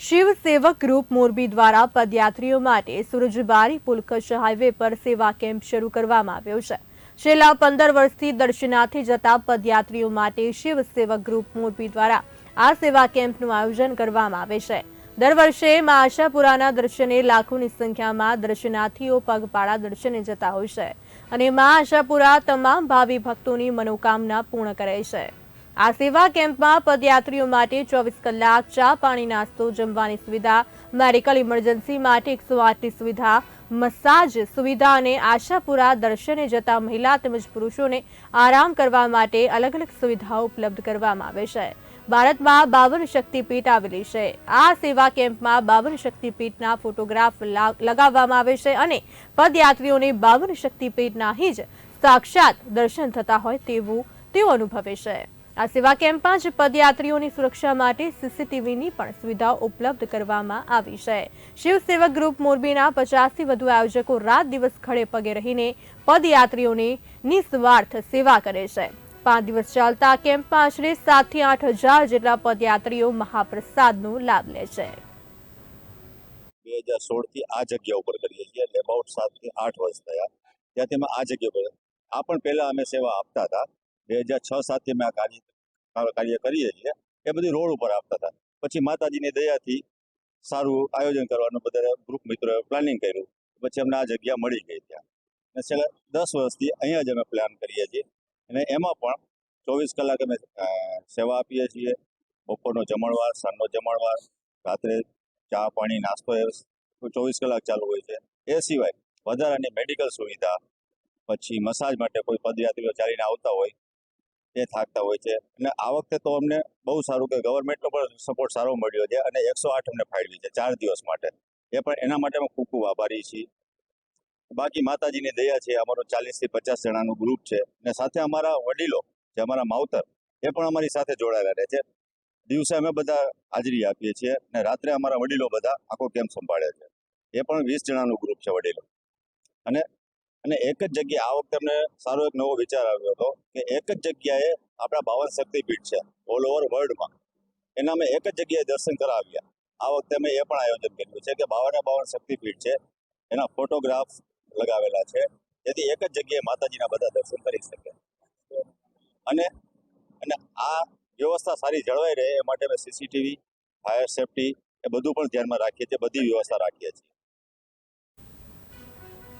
શિવ સેવક ગ્રુપ મોરબી દ્વારા પદયાત્રીઓ માટે સુરજબારી પુલકચ્છ હાઈવે પર સેવા કેમ્પ શરૂ કરવામાં આવ્યો છે. છેલ્લા પંદર વર્ષથી દર્શનાર્થે જતા પદયાત્રીઓ માટે શિવ સેવક ગ્રુપ મોરબી દ્વારા આ સેવા કેમ્પનું આયોજન કરવામાં આવે છે. દર વર્ષે મા આશાપુરાના દર્શને લાખોની સંખ્યામાં દર્શનાર્થીઓ પગપાળા દર્શને જતા હોય છે અને મા આશાપુરા તમામ ભાવિ ભક્તોની મનોકામના પૂર્ણ કરે છે. આ સેવા કેમ્પમાં પદયાત્રીઓ માટે ચોવીસ કલાક ચા પાણી નાસ્તો, જમવાની સુવિધા, મેડિકલ ઇમરજન્સી માટે એકસો સુવિધા, મસાજ સુવિધા અને આશાપુરા દર્શને જતા મહિલા તેમજ પુરુષોને આરામ કરવા માટે અલગ અલગ સુવિધાઓ ઉપલબ્ધ કરવામાં આવે છે. ભારતમાં બાવન શક્તિપીઠ આવેલી છે. આ સેવા કેમ્પમાં બાવન શક્તિપીઠના ફોટોગ્રાફ લગાવવામાં આવે છે અને પદયાત્રીઓને બાવન શક્તિપીઠના જ સાક્ષાત દર્શન થતા હોય તેવું તેઓ અનુભવે છે. આ સેવા કેમ્પમાં જ પદયાત્રીઓની સુરક્ષા માટે સીસીટીવીની પણ સુવિધાઓ ઉપલબ્ધ કરવામાં આવી છે. શિવસેવક ગ્રુપ મોરબીના પચાસથી વધુ આયોજકો રાત દિવસ ખડે પગે રહીને પદયાત્રીઓની નિસ્વાર્થ સેવા કરે છે. પાંચ દિવસ ચાલતા કેમ્પમાં આશરે સાતથી આઠ હજાર જેટલા પદયાત્રીઓ મહાપ્રસાદનો લાભ લે છે. બે હજાર સોળથી આ જગ્યા ઉપર કરીએ છીએ. એટલે અબાઉટ સાતથી આઠ વર્ષ થયા. ત્યાંથી અમે આ જગ્યા ઉપર આ પણ પહેલાં અમે સેવા આપતા હતા. બે હજાર છ સાતથી અમે આ કાર્ય કાર્ય કરીએ છીએ. એ બધી રોડ ઉપર આપતા હતા. પછી માતાજીની દયાથી સારું આયોજન કરવાનું બધા ગ્રુપ મિત્રોએ પ્લાનિંગ કર્યું. પછી અમને આ જગ્યા મળી ગઈ ત્યાં. અને છેલ્લા દસ વર્ષથી અહીંયા જ અમે પ્લાન કરીએ છીએ. અને એમાં પણ ચોવીસ કલાક અમે સેવા આપીએ છીએ. બપોરનો જમણવાર, સાંજનો જમણવાર, રાત્રે ચા પાણી, નાસ્તો એ ચોવીસ કલાક ચાલુ હોય છે. એ સિવાય વધારાની મેડિકલ સુવિધા, પછી મસાજ માટે કોઈ પદયાત્રીઓ ચાલીને આવતા હોય તે થાકતા હોય છે. અને આ વખતે તો અમને બહુ સારું કે ગવર્મેન્ટનો પણ સપોર્ટ સારો મળ્યો છે અને એકસો આઠ અમને ફાળવી છે ચાર દિવસ માટે. એ પણ એના માટે અમે ખૂબ ખૂબ આભારી છીએ. બાકી માતાજીની દયા છે, અમારું ચાલીસથી પચાસ જણાનું ગ્રુપ છે અને સાથે અમારા વડીલો જે અમારા માવતર એ પણ અમારી સાથે જોડાયેલા રહે છે. દિવસે અમે બધા હાજરી આપીએ છીએ અને રાત્રે અમારા વડીલો બધા આખો કેમ્પ સંભાળે છે. એ પણ વીસ જણાનું ગ્રુપ છે વડીલો. અને અને એક જ જગ્યાએ આ વખતે અમને સારો એક નવો વિચાર આવ્યો હતો કે એક જ જગ્યાએ આપણા બાવન શક્તિપીઠ છે ઓલ ઓવર વર્લ્ડમાં એના અમે એક જ જગ્યાએ દર્શન કરાવ્યા. આ વખતે અમે એ પણ આયોજન કર્યું છે કે બાવને બાવન શક્તિપીઠ છે, એના ફોટોગ્રાફ લગાવેલા છે, જેથી એક જ જગ્યાએ માતાજીના બધા દર્શન કરી શકે. અને અને આ વ્યવસ્થા સારી જળવાઈ રહે એ માટે અમે સીસીટીવી ફાયર સેફટી એ બધું પણ ધ્યાનમાં રાખીએ છીએ, બધી વ્યવસ્થા રાખીએ છીએ.